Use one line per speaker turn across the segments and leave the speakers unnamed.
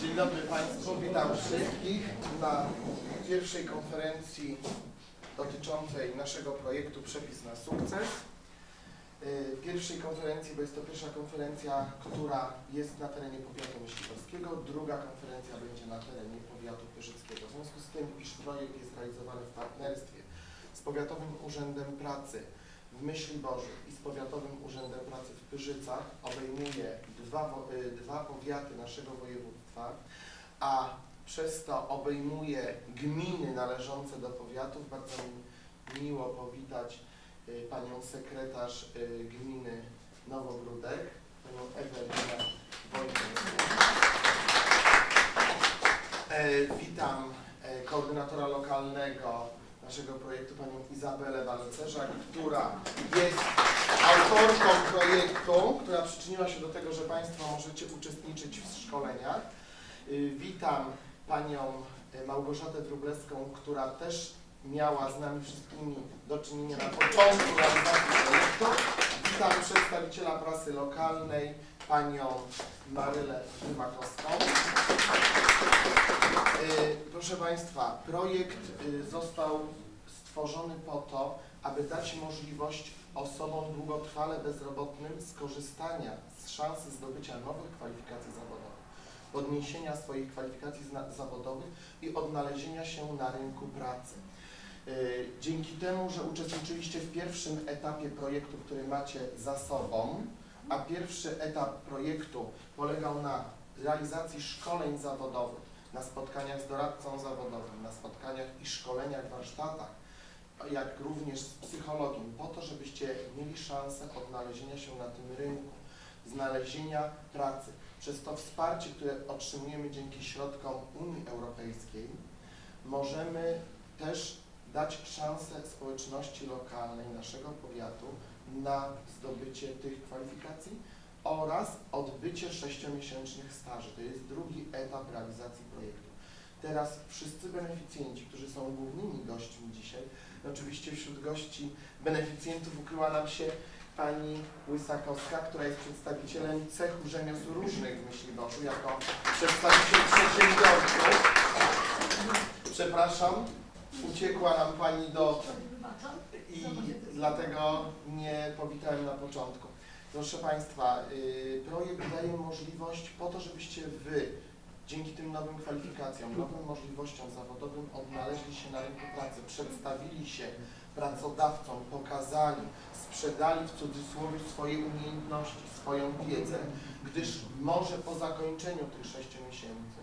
Dzień dobry Państwu, witam wszystkich na pierwszej konferencji dotyczącej naszego projektu Przepis na sukces. Y, Pierwszej konferencji, bo jest to pierwsza konferencja, która jest na terenie powiatu myśliwskiego, druga konferencja będzie na terenie powiatu pyrzyckiego. W związku z tym, iż projekt jest realizowany w partnerstwie z Powiatowym Urzędem Pracy w Myśliborzu i z Powiatowym Urzędem Pracy w Pyrzycach obejmuje dwa, y, dwa powiaty naszego województwa, a przez to obejmuje gminy należące do powiatów. Bardzo mi miło powitać y, panią sekretarz y, gminy Nowogródek, panią Ewelinę Wojtowską. E, Witam e, koordynatora lokalnego naszego projektu, panią Izabelę Walcerza, która jest autorką projektu, która przyczyniła się do tego, że Państwo możecie uczestniczyć w szkoleniach. Y, Witam panią y, Małgorzatę Wróblewską, która też miała z nami wszystkimi do czynienia na początku realizacji projektu. Witam przedstawiciela prasy lokalnej, panią Marylę Rymakowską. Y, Proszę Państwa, projekt został stworzony po to, aby dać możliwość osobom długotrwale bezrobotnym skorzystania z szansy zdobycia nowych kwalifikacji zawodowych, podniesienia swoich kwalifikacji zawodowych i odnalezienia się na rynku pracy. Y, Dzięki temu, że uczestniczyliście w pierwszym etapie projektu, który macie za sobą, a pierwszy etap projektu polegał na realizacji szkoleń zawodowych, na spotkaniach z doradcą zawodowym, na spotkaniach i szkoleniach, warsztatach, jak również z psychologiem, po to, żebyście mieli szansę odnalezienia się na tym rynku, znalezienia pracy. Przez to wsparcie, które otrzymujemy dzięki środkom Unii Europejskiej, możemy też dać szansę społeczności lokalnej naszego powiatu na zdobycie tych kwalifikacji oraz odbycie sześciomiesięcznych staży. To jest drugi etap realizacji projektu. Teraz wszyscy beneficjenci, którzy są głównymi gośćmi dzisiaj, oczywiście wśród gości beneficjentów ukryła nam się pani Łysakowska, która jest przedstawicielem cechu rzemiosł różnych w Myśliborzu, jako przedstawiciel przedsiębiorców. Przepraszam, uciekła nam pani do i dlatego nie powitałem na początku. Proszę Państwa, y, projekt daje możliwość po to, żebyście Wy dzięki tym nowym kwalifikacjom, nowym możliwościom zawodowym odnaleźli się na rynku pracy, przedstawili się pracodawcom, pokazali, sprzedali w cudzysłowie swoje umiejętności, swoją wiedzę, gdyż może po zakończeniu tych sześciu miesięcy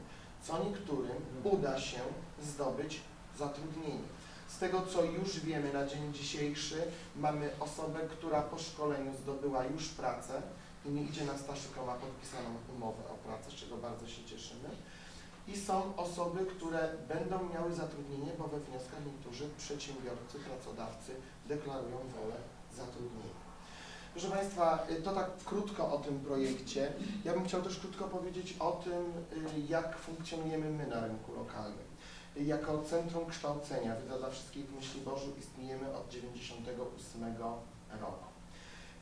co niektórym uda się zdobyć zatrudnienie. Z tego, co już wiemy na dzień dzisiejszy, mamy osobę, która po szkoleniu zdobyła już pracę i nie idzie na staż, tylko ma podpisaną umowę o pracę, z czego bardzo się cieszymy. I są osoby, które będą miały zatrudnienie, bo we wnioskach niektórzy przedsiębiorcy, pracodawcy deklarują wolę zatrudnienia. Proszę Państwa, y, to tak krótko o tym projekcie. Ja bym chciał też krótko powiedzieć o tym, y, jak funkcjonujemy my na rynku lokalnym. Y, Jako Centrum Kształcenia Wiedza dla Wszystkich w Myśliborzu istniejemy od 1998 roku.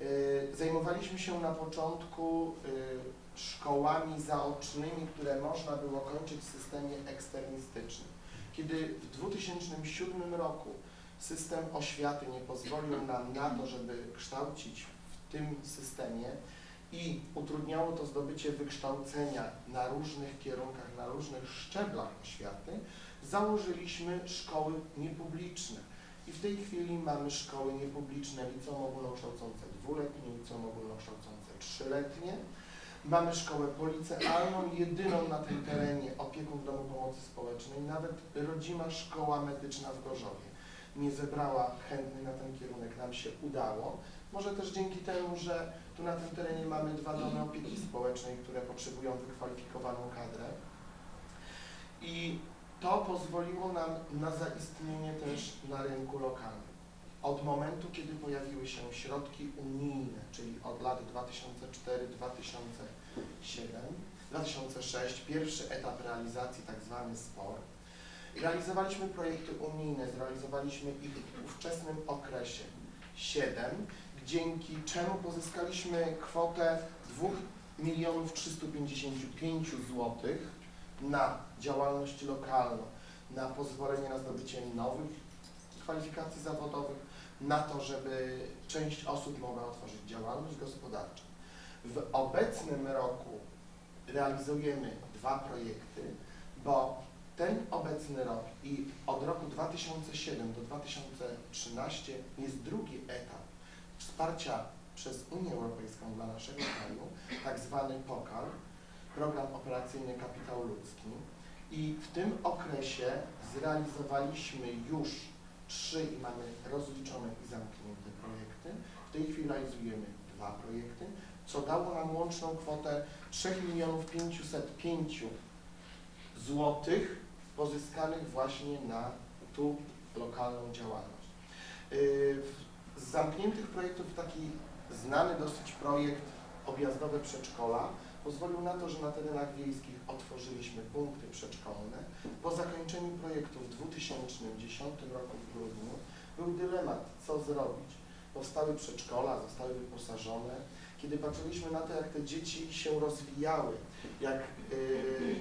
Y, Zajmowaliśmy się na początku y, szkołami zaocznymi, które można było kończyć w systemie eksternistycznym. Kiedy w 2007 roku system oświaty nie pozwolił nam na to, żeby kształcić w tym systemie i utrudniało to zdobycie wykształcenia na różnych kierunkach, na różnych szczeblach oświaty, założyliśmy szkoły niepubliczne. I w tej chwili mamy szkoły niepubliczne, liceum ogólnokształcące dwuletnie, liceum ogólnokształcące trzyletnie. Mamy szkołę policealną, jedyną na tym terenie opiekun Domu Pomocy Społecznej, nawet rodzima szkoła medyczna w Gorzowie nie zebrała chętnych na ten kierunek, nam się udało. Może też dzięki temu, że tu na tym terenie mamy dwa domy opieki społecznej, które potrzebują wykwalifikowaną kadrę. To pozwoliło nam na zaistnienie też na rynku lokalnym. Od momentu, kiedy pojawiły się środki unijne, czyli od lat 2004-2007, 2006, pierwszy etap realizacji, tak zwany SPOR, realizowaliśmy projekty unijne, zrealizowaliśmy ich w ówczesnym okresie 7, dzięki czemu pozyskaliśmy kwotę 2 milionów 355 złotych na działalność lokalną, na pozwolenie na zdobycie nowych kwalifikacji zawodowych, na to, żeby część osób mogła otworzyć działalność gospodarczą. W obecnym roku realizujemy dwa projekty, bo ten obecny rok i od roku 2007 do 2013 jest drugi etap wsparcia przez Unię Europejską dla naszego kraju, tak zwany POKAL, Program Operacyjny Kapitał Ludzki. I w tym okresie zrealizowaliśmy już trzy i mamy rozliczone i zamknięte projekty. W tej chwili realizujemy dwa projekty, co dało nam łączną kwotę 3 milionów 505 złotych pozyskanych właśnie na tu lokalną działalność. Yy, Z zamkniętych projektów taki znany dosyć projekt objazdowe przedszkola pozwolił na to, że na terenach wiejskich otworzyliśmy punkty przedszkolne. Po zakończeniu projektu w 2010 roku w grudniu był dylemat, co zrobić. Powstały przedszkola, zostały wyposażone. Kiedy patrzyliśmy na to, jak te dzieci się rozwijały, jak yy,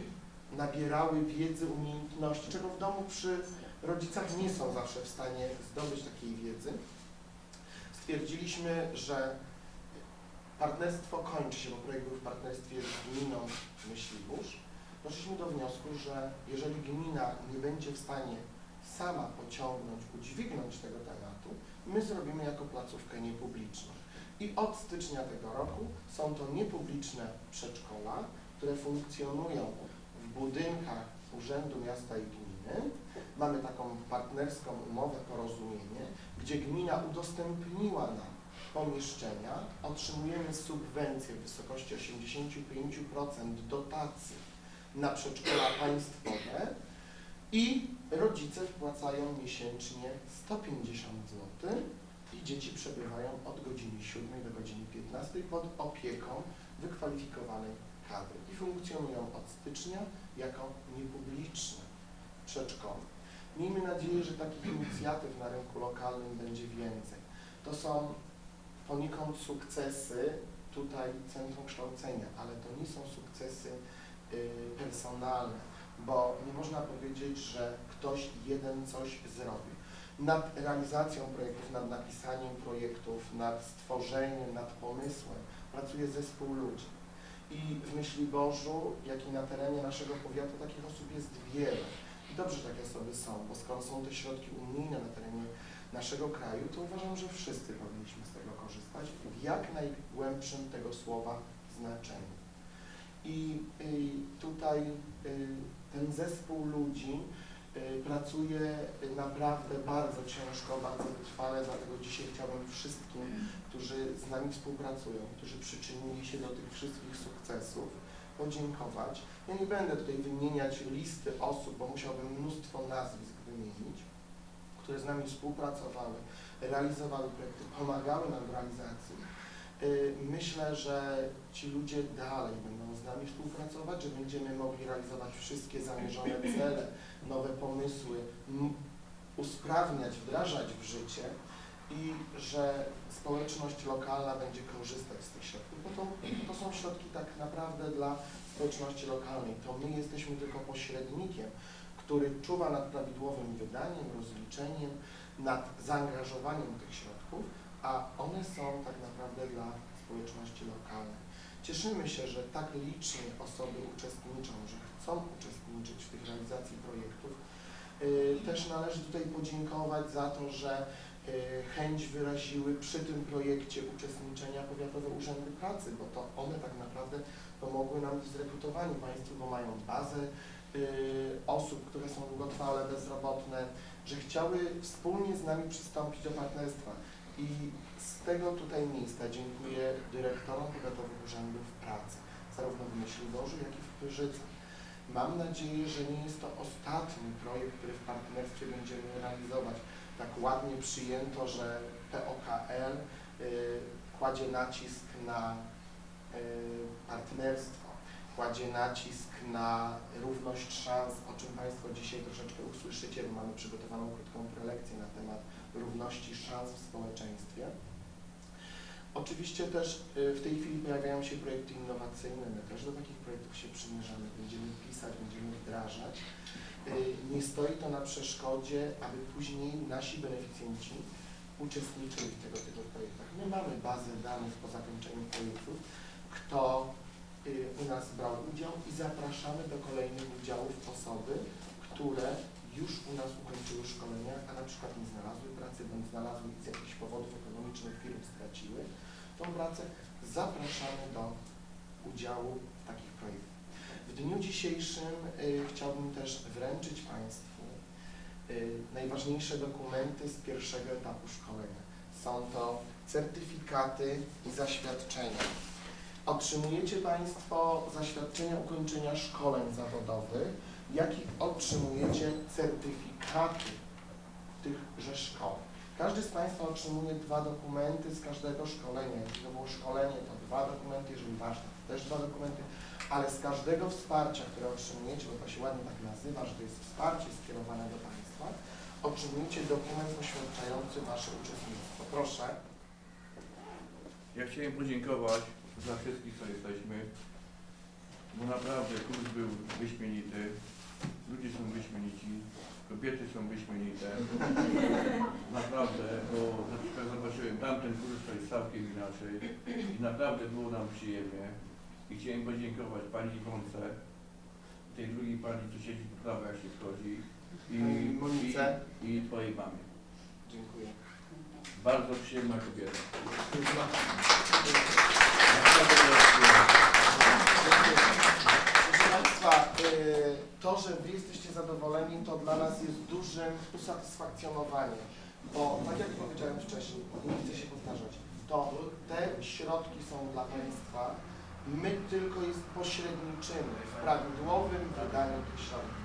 nabierały wiedzy, umiejętności, czego w domu przy rodzicach nie są zawsze w stanie zdobyć takiej wiedzy, stwierdziliśmy, że partnerstwo kończy się, bo projekt był w partnerstwie z gminą Myśliwórz. Doszliśmy do wniosku, że jeżeli gmina nie będzie w stanie sama pociągnąć, udźwignąć tego tematu, my zrobimy jako placówkę niepubliczną. I od stycznia tego roku są to niepubliczne przedszkola, które funkcjonują w budynkach Urzędu Miasta i Gminy. Mamy taką partnerską umowę, porozumienie, gdzie gmina udostępniła nam pomieszczenia, otrzymujemy subwencję w wysokości 85% dotacji na przedszkola państwowe i rodzice wpłacają miesięcznie 150 zł i dzieci przebywają od godziny 7 do godziny 15 pod opieką wykwalifikowanej kadry i funkcjonują od stycznia jako niepubliczne przedszkola. Miejmy nadzieję, że takich inicjatyw na rynku lokalnym będzie więcej. To są poniekąd sukcesy tutaj Centrum Kształcenia, ale to nie są sukcesy y, personalne, bo nie można powiedzieć, że ktoś jeden coś zrobił. Nad realizacją projektów, nad napisaniem projektów, nad stworzeniem, nad pomysłem pracuje zespół ludzi. I w Myśliborzu, jak i na terenie naszego powiatu takich osób jest wiele. I dobrze takie osoby są, bo skoro są te środki unijne na terenie naszego kraju, to uważam, że wszyscy powinniśmy z tego korzystać w jak najgłębszym tego słowa znaczeniu. I y, tutaj y, ten zespół ludzi y, pracuje naprawdę bardzo ciężko, bardzo wytrwale, dlatego dzisiaj chciałbym wszystkim, którzy z nami współpracują, którzy przyczynili się do tych wszystkich sukcesów, podziękować. Ja nie będę tutaj wymieniać listy osób, bo musiałbym mnóstwo nazwisk wymienić, które z nami współpracowały, realizowały projekty, pomagały nam w realizacji. Y, Myślę, że ci ludzie dalej będą z nami współpracować, że będziemy mogli realizować wszystkie zamierzone cele, nowe pomysły, usprawniać, wdrażać w życie i że społeczność lokalna będzie korzystać z tych środków, bo to, to są środki tak naprawdę dla społeczności lokalnej. To my jesteśmy tylko pośrednikiem, który czuwa nad prawidłowym wydaniem, rozliczeniem, nad zaangażowaniem tych środków, a one są tak naprawdę dla społeczności lokalnej. Cieszymy się, że tak licznie osoby uczestniczą, że chcą uczestniczyć w tych realizacji projektów. Yy, Też należy tutaj podziękować za to, że yy, chęć wyraziły przy tym projekcie uczestniczenia Powiatowe Urzędy Pracy, bo to one tak naprawdę pomogły nam w zrekrutowaniu państwu, bo mają bazę osób, które są długotrwale bezrobotne, że chciały wspólnie z nami przystąpić do partnerstwa. I z tego tutaj miejsca dziękuję dyrektorom Powiatowych Urzędów Pracy, zarówno w Myśliborzu, jak i w Pyrzycach. Mam nadzieję, że nie jest to ostatni projekt, który w partnerstwie będziemy realizować. Tak ładnie przyjęto, że POKL y, kładzie nacisk na y, partnerstwo, kładzie nacisk na równość szans, o czym Państwo dzisiaj troszeczkę usłyszycie, bo mamy przygotowaną krótką prelekcję na temat równości szans w społeczeństwie. Oczywiście też y, w tej chwili pojawiają się projekty innowacyjne, my też do takich projektów się przymierzamy, będziemy pisać, będziemy wdrażać, y, nie stoi to na przeszkodzie, aby później nasi beneficjenci uczestniczyli w tego typu projektach. My mamy bazę danych po zakończeniu projektów, kto u nas brał udział i zapraszamy do kolejnych udziałów osoby, które już u nas ukończyły szkolenia, a na przykład nie znalazły pracy, bądź znalazły z jakichś powodów ekonomicznych firm straciły tą pracę, zapraszamy do udziału w takich projektach. W dniu dzisiejszym y, chciałbym też wręczyć Państwu y, najważniejsze dokumenty z pierwszego etapu szkolenia. Są to certyfikaty i zaświadczenia. Otrzymujecie Państwo zaświadczenia ukończenia szkoleń zawodowych, jak i otrzymujecie certyfikaty tychże szkoleń. Każdy z Państwa otrzymuje dwa dokumenty z każdego szkolenia. Jeżeli to było szkolenie, to dwa dokumenty, jeżeli ważne, to też dwa dokumenty, ale z każdego wsparcia, które otrzymujecie, bo to się ładnie tak nazywa, że to jest wsparcie skierowane do Państwa, otrzymujecie dokument poświadczający Wasze uczestnictwo. Proszę.
Ja chciałem podziękować za wszystkich, co jesteśmy, bo naprawdę kurs był wyśmienity, ludzie są wyśmienici, kobiety są wyśmienite. Naprawdę, bo na przykład zobaczyłem tamten kurs, to jest całkiem inaczej i naprawdę było nam przyjemnie. I chciałem podziękować Pani Iwonce, tej drugiej Pani, co siedzi po prawej, jak się wchodzi, i,
Monice.
i, i Twojej mamie.
Dziękuję.
Bardzo przyjemna kobieta.
Proszę Państwa, y, to, że Wy jesteście zadowoleni, to dla nas jest dużym usatysfakcjonowaniem, bo tak jak powiedziałem wcześniej, nie chcę się powtarzać, to te środki są dla Państwa, my tylko jest pośredniczymy w prawidłowym wydaniu tych środków.